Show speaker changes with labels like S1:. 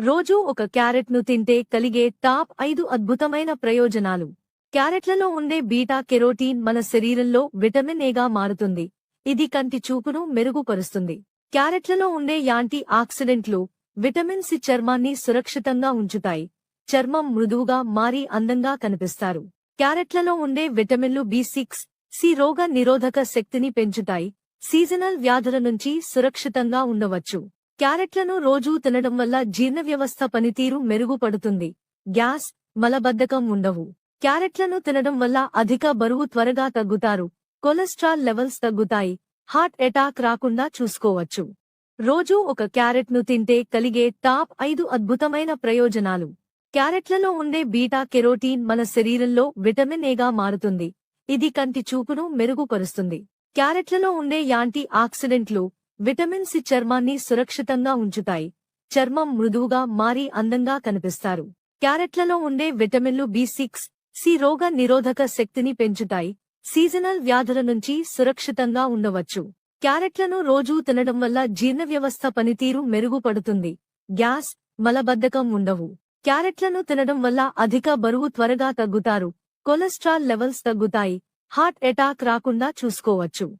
S1: రోజూ ఒక క్యారెట్ను తింటే కలిగే టాప్ ఐదు అద్భుతమైన ప్రయోజనాలు. క్యారెట్లలో ఉండే బీటా కెరోటీన్ మన శరీరంలో విటమిన్ ఏగా మారుతుంది. ఇది కంటి చూపును మెరుగుపరుస్తుంది. క్యారెట్లలో ఉండే యాంటీ ఆక్సిడెంట్లు విటమిన్ సి చర్మాన్ని సురక్షితంగా ఉంచుతాయి. చర్మం మృదువుగా మారి అందంగా కనిపిస్తారు. క్యారెట్లలో ఉండే విటమిన్లు బి సిక్స్ సి రోగ నిరోధక శక్తిని పెంచుతాయి. సీజనల్ వ్యాధుల నుంచి సురక్షితంగా ఉండవచ్చు. క్యారెట్లను రోజూ తినడం వల్ల జీర్ణ వ్యవస్థ పనితీరు మెరుగుపడుతుంది. గ్యాస్ మలబద్ధకం ఉండవు. క్యారెట్లను తినడం వల్ల అధిక బరువు త్వరగా తగ్గుతారు. కొలెస్ట్రాల్ లెవెల్స్ తగ్గుతాయి. హార్ట్ అటాక్ రాకుండా చూసుకోవచ్చు. రోజూ ఒక క్యారెట్ను తింటే కలిగే టాప్ ఐదు అద్భుతమైన ప్రయోజనాలు. క్యారెట్లలో ఉండే బీటా కెరోటీన్ మన శరీరంలో విటమిన్ ఏగా మారుతుంది. ఇది కంటి చూపును మెరుగుపరుస్తుంది. క్యారెట్లలో ఉండే యాంటీ ఆక్సిడెంట్లు విటమిన్ సి చర్మాన్ని సురక్షితంగా ఉంచుతాయి. చర్మం మృదువుగా మారి అందంగా కనిపిస్తారు. క్యారెట్లలో ఉండే విటమిన్లు బి సిక్స్ సి రోగ నిరోధక శక్తిని పెంచుతాయి. సీజనల్ వ్యాధుల నుంచి సురక్షితంగా ఉండవచ్చు. క్యారెట్లను రోజూ తినడం వల్ల జీర్ణ వ్యవస్థ పనితీరు మెరుగుపడుతుంది. గ్యాస్ మలబద్ధకం ఉండవు. క్యారెట్లను తినడం వల్ల అధిక బరువు త్వరగా తగ్గుతారు. కొలెస్ట్రాల్ లెవెల్స్ తగ్గుతాయి. హార్ట్ అటాక్ రాకుండా చూసుకోవచ్చు.